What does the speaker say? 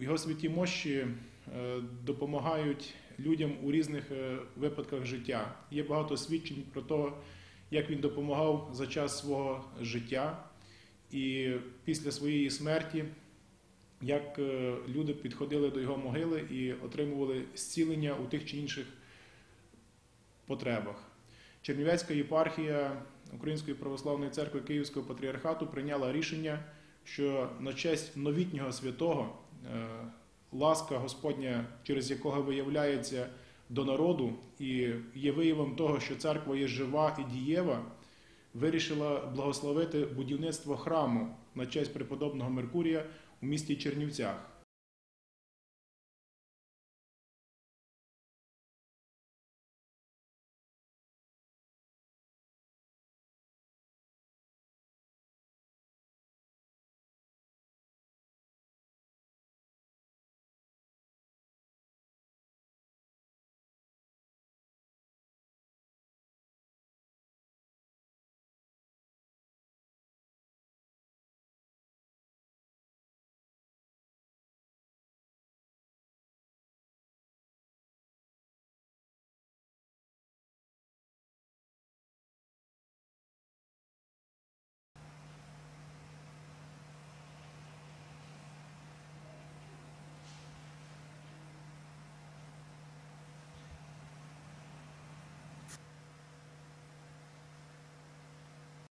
Його святі мощі е, допомагають людям у різних е, випадках життя. Є багато свідчень про те, як він допомагав за час свого життя і після своєї смерті, як е, люди підходили до його могили і отримували зцілення у тих чи інших потребах. Чернівецька єпархія Української православної церкви Київського патріархату прийняла рішення, що на честь новітнього святого ласка Господня, через якого виявляється до народу, і є виявом того, що церква є жива і дієва, вирішила благословити будівництво храму на честь преподобного Меркурія у місті Чернівцях.